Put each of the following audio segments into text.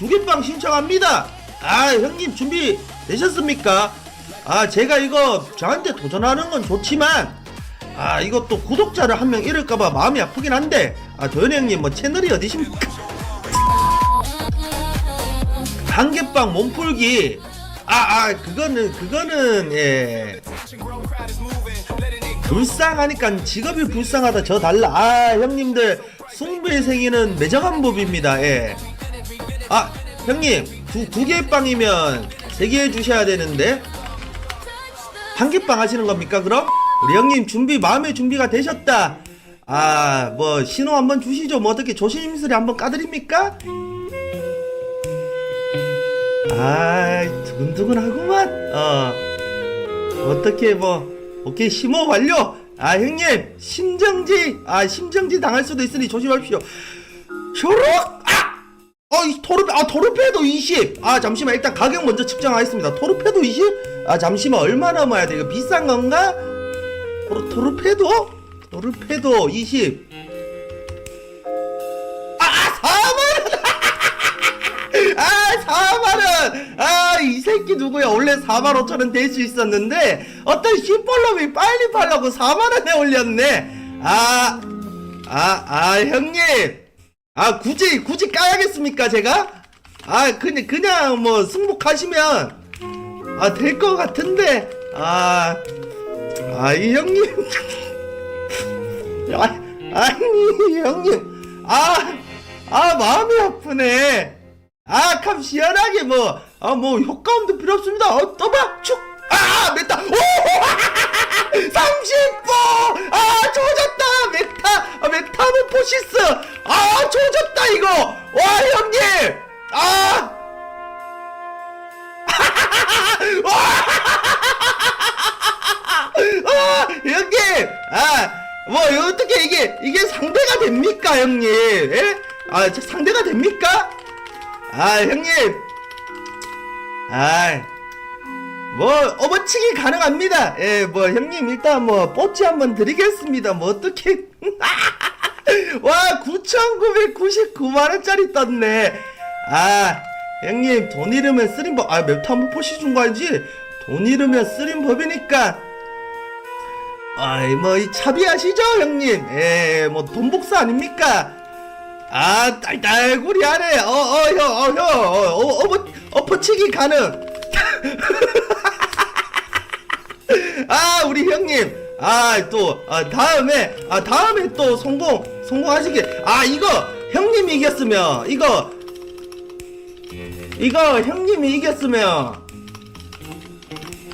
두개빵 신청합니다. 아, 형님 준비 되셨습니까? 아, 제가 이거 저한테 도전하는 건 좋지만, 아, 또 구독자를 한 명 잃을까봐 마음이 아프긴 한데, 아, 도현이 형님 뭐 채널이 어디십니까? 한개빵 몸풀기. 아, 아, 그거는, 그거는, 예. 불쌍하니까 직업이 불쌍하다 저 달라. 아, 형님들, 숭배의 생이는 매정한 법입니다, 예. 아, 형님, 두, 두 개의 빵이면 세 개 해주셔야 되는데, 한 개 빵 하시는 겁니까, 그럼? 우리 형님 준비, 마음의 준비가 되셨다. 아, 뭐, 신호 한번 주시죠. 뭐, 어떻게 조심스레 한번 까드립니까? 아, 두근두근하구만. 어, 어떻게 뭐, 오케이, 심호 완료. 아, 형님, 심정지, 아, 심정지 당할 수도 있으니 조심하십시오. 쇼록! 아! 어, 이 토르, 아, 토르페도 20! 아, 잠시만, 일단 가격 먼저 측정하겠습니다. 토르페도 20? 아, 잠시만, 얼마 남아야 돼? 이거 비싼 건가? 토르, 토르페도? 토르페도 20. 아, 아 4만원! 아, 4만원! 아, 이 새끼 누구야? 원래 4만 5천원 될 수 있었는데, 어떤 슈퍼럼이 빨리 팔라고 4만원에 올렸네. 아, 아, 아, 형님. 아, 굳이, 굳이 까야겠습니까, 제가? 아, 그냥, 그냥 뭐, 승복하시면, 아, 될 것 같은데, 아, 아, 이 형님. 아, 아니, 형님. 아, 아, 마음이 아프네. 아, 감 시원하게 뭐, 아, 뭐, 효과음도 필요 없습니다. 어, 떠봐, 축, 아, 메타, 오! 30보! 아, 조졌다! 메타, 아, 메타모포시스! 아, 조졌다, 이거! 와, 형님! 아! 아, 형님! 아, 뭐, 어떻게 이게, 이게 상대가 됩니까, 형님? 예? 아, 저 상대가 됩니까? 아, 형님! 아, 뭐, 어버치기 가능합니다. 예, 뭐, 형님, 일단 뭐, 뽀찌 한번 드리겠습니다. 뭐, 어떻게. 와, 9,999만원짜리 떴네. 아, 형님, 돈 잃으면 쓰린 법, 아, 맵타 한번 포시 준 거 알지? 돈 잃으면 쓰린 법이니까. 아이, 뭐, 이 차비하시죠, 형님? 예, 뭐, 돈 복사 아닙니까? 아, 딸딸구리 하네. 어, 어, 형, 어, 형, 어, 어, 어, 엎어치기 가능. 아, 우리 형님. 아, 또, 아, 다음에, 아, 다음에 또 성공, 성공하시길. 아, 이거, 형님이 이겼으면, 이거, 이거, 형님이 이겼으면,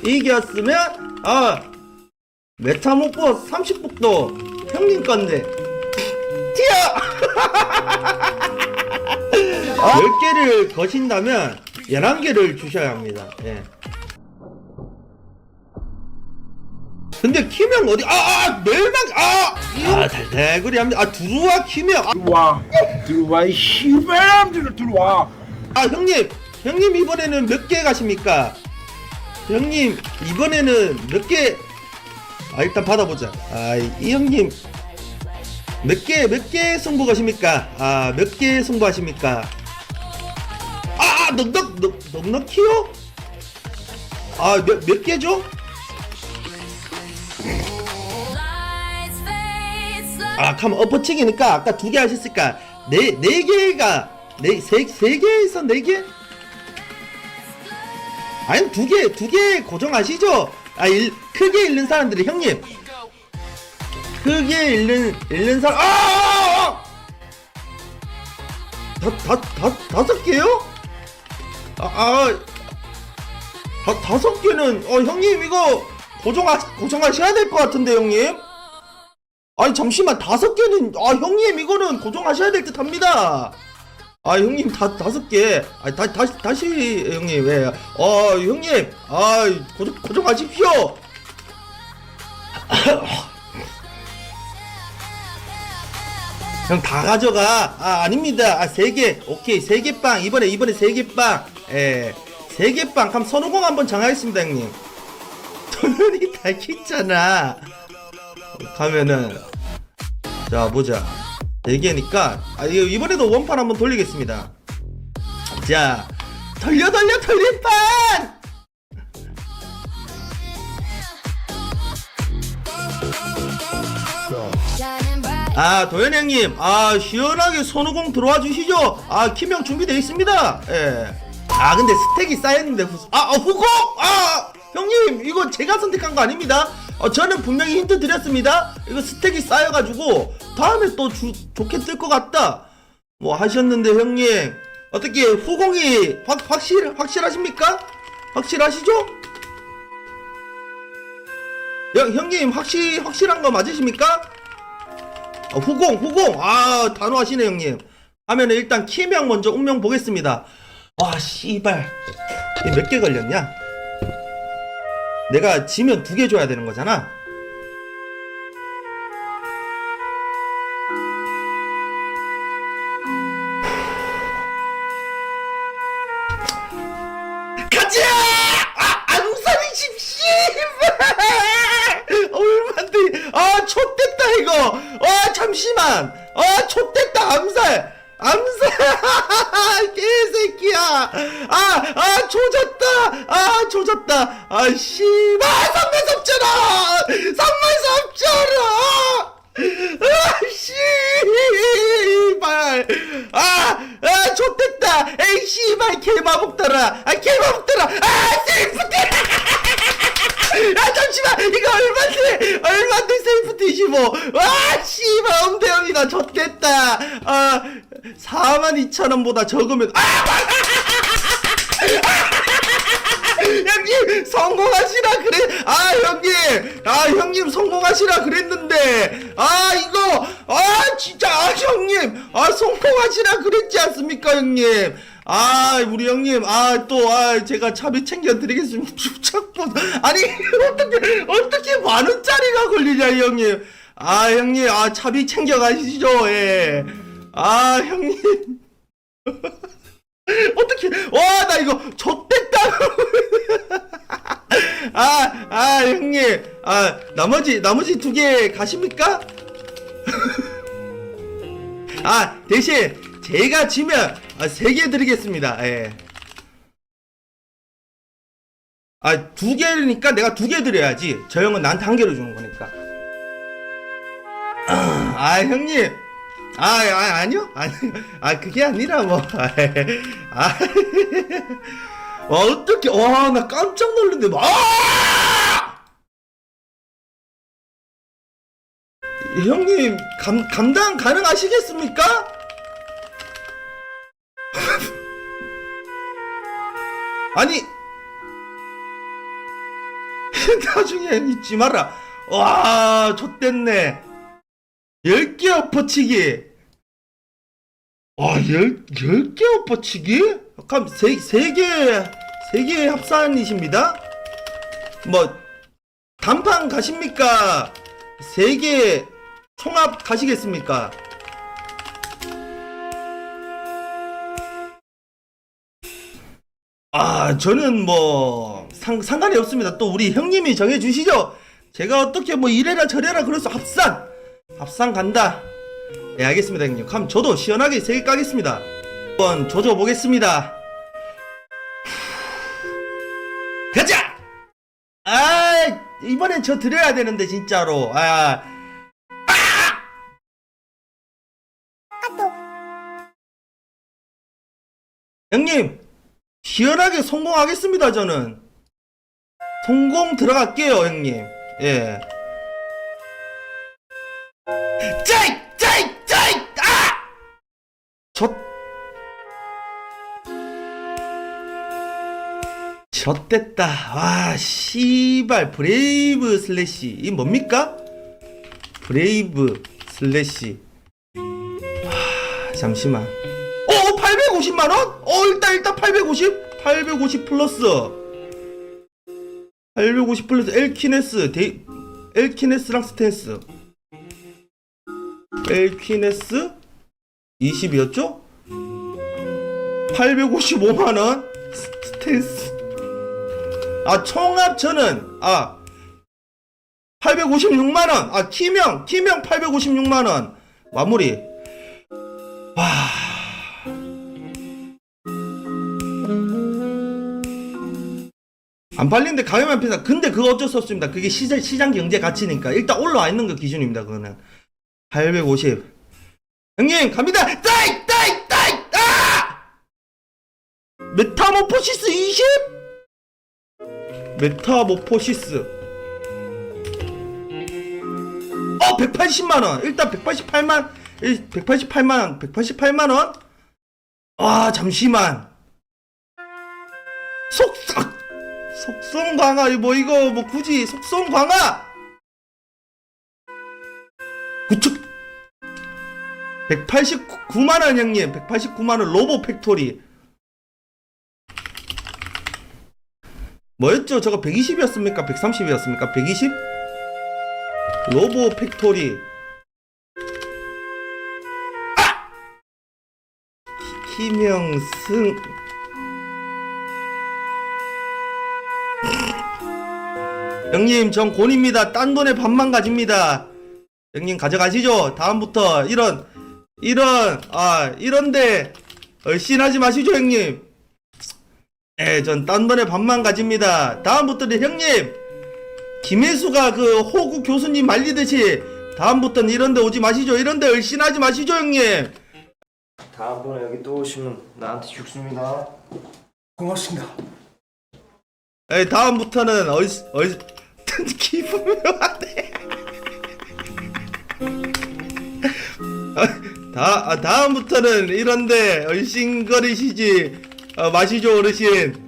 이겼으면, 아, 메타모포 30복도 형님 건데. 튀어! 10개를 거신다면 11개를 주셔야 합니다. 예. 근데 키명 어디, 아, 아, 멸망, 아! 아, 달달구리 합니다. 아, 두루와 키명. 아, 들어와 들어와 이 씨발놈들아 들어와 아, 형님, 형님 이번에는 몇 개 가십니까? 형님, 이번에는 몇 개, 아, 일단 받아보자. 아, 이, 이 형님, 몇 개, 몇 개 승부 가십니까? 아, 몇 개 승부하십니까? 아, 아, 넉넉, 넉, 넉넉히요? 아, 몇, 몇 개죠? 아, 그럼 엎어치기니까 아까 두 개 하셨으니까 네, 네 개가 네, 세, 세 개에서 네 개? 아니 두 개, 두 개 고정하시죠? 아, 일, 크게 읽는 사람들이 형님 크게 읽는 읽는 사람 아! 아! 아! 다, 다, 다, 다섯 개요? 아, 아, 다, 다섯 개는 어 형님 이거 고정하 고정하셔야 될 것 같은데 형님. 아니 잠시만 다섯 개는 아 형님 이거는 고정하셔야 될 듯 합니다. 아 형님 다 다섯 개. 아 다, 다시 다시 형님 왜? 어 형님 아 고정 고정하십시오. 형 다 가져가. 아 아닙니다. 아 세 개. 오케이 세 개 빵. 이번에 이번에 세 개 빵. 예. 세 개 빵. 그럼 선호공 한번 정하겠습니다 형님. 돈이 다 켰잖아. 가면은 자 보자. 네 개니까 아 이거 이번에도 원판 한번 돌리겠습니다. 자 돌려 돌려 돌림판. 아 도현 형님 아 시원하게 손오공 들어와 주시죠. 아 김형 준비되어 있습니다. 예아 근데 스택이 쌓였는데 후, 아, 아 후공? 아 형님 이거 제가 선택한 거 아닙니다 어, 저는 분명히 힌트 드렸습니다. 이거 스택이 쌓여가지고 다음에 또 주, 좋게 뜰 것 같다. 뭐 하셨는데 형님. 어떻게 후공이 확, 확실 확실하십니까? 확실하시죠? 형, 형님 확실 확실한 거 맞으십니까? 어, 후공 후공. 아 단호하시네 형님. 하면은 일단 키명 먼저 운명 보겠습니다. 와 씨발. 이몇개 걸렸냐 내가 지면 두 개 줘야 되는 거잖아. 아 얼마인데? 아 좆됐다 이거! 아 잠시만! 아 좆됐다 암살 암살! 개새끼야! 아아 조졌다! 아 조졌다! 아 씨발! 삼만 삼천원 삼만 삼천원 아 씨발! 아아 좆됐다! 에이 씨발! 개마복더라! 아 개마복더라! 아 세이프티! 아 잠시만! 이거 얼마인데 얼마인데 세이프티 25와 씨발! 엄대영이다 좆됐다! 아 42,000원보다 적으면 아! 형님 성공하시라 그래. 아 형님. 아 형님 성공하시라 그랬는데. 아 이거 아 진짜 아 형님. 아 성공하시라 그랬지 않습니까 형님? 아 우리 형님 아 또 아 제가 차비 챙겨 드리겠습니다. 자꾸 아니 어떻게 어떻게 만 원짜리가 걸리냐 이 형님? 아 형님 아 차비 챙겨 가시죠 예 아 형님 어떻게 와 나 이거 좆됐다 아, 아, 형님. 아, 나머지, 나머지 두 개 가십니까? 아, 대신, 제가 지면, 아, 세 개 드리겠습니다. 예. 아, 두 개니까 내가 두 개 드려야지. 저 형은 나한테 한 개로 주는 거니까. 아, 형님. 아, 아, 아니요? 아니, 아, 그게 아니라, 뭐. 아, 와, 어떻게, 와, 나 깜짝 놀랐는데, 막, 아! 형님, 감, 감당 가능하시겠습니까? 아니, 나중에 잊지 마라. 와, 좆됐네. 10개 엎어치기. 와, 열, 열개 엎어치기? 그럼 세, 세 개, 세개 합산이십니다? 뭐, 단판 가십니까? 세개 총합 가시겠습니까? 아, 저는 뭐, 상, 상관이 없습니다. 또 우리 형님이 정해주시죠? 제가 어떻게 뭐 이래라 저래라 그래서 합산! 합산 간다. 예, 알겠습니다, 형님. 그럼 저도 시원하게 세개 까겠습니다. 한번 조져 보겠습니다. 가자! 아, 이번엔 저 드려야 되는데, 진짜로. 아. 형님, 시원하게 성공하겠습니다, 저는. 성공 들어갈게요, 형님. 예. 저 젖됐다. 와, 씨발. 브레이브 슬래시. 이 뭡니까? 브레이브 슬래시. 하, 잠시만. 어, 850만원? 어, 일단, 일단 850? 850 플러스. 850 플러스 엘키네스, 데이, 엘키네스랑 스탠스. 엘키네스 20이었죠? 855만원? 스탠스. 아 총합 저는 아 856만원. 아 팀명 팀명 856만원. 마무리. 와. 안팔린데 가격만 비싸 근데 그거 어쩔 수 없습니다. 그게 시장, 시장 경제 가치니까. 일단 올라와 있는 거 기준입니다 그거는. 850 형님, 갑니다! 따이! 따이! 따이! 아! 메타모포시스 20? 메타모포시스. 어, 180만원! 일단 188만, 188만원, 188만원? 아, 잠시만. 속삭! 속성 강화 뭐 이거 뭐 굳이 속성 강화 구축 189만 원 형님 189만 원 로보 팩토리. 뭐였죠? 저거 120이었습니까? 130이었습니까? 120 로보 팩토리. 아! 희명승. 형님 전 곤입니다. 딴 돈에 반만 가집니다. 형님 가져가시죠. 다음부터 이런 이런 아 이런데 얼씬하지 마시죠 형님. 에 전 딴 돈에 반만 가집니다. 다음부터는 형님 김혜수가 그 호구 교수님 말리듯이 다음부터는 이런데 오지 마시죠. 이런데 얼씬하지 마시죠 형님. 다음번에 여기 또 오시면 나한테 죽습니다. 고맙습니다. 에 다음부터는 얼 얼 기분 다 아, 다음부터는 이런데 얼씬거리시지 어, 마시죠 어르신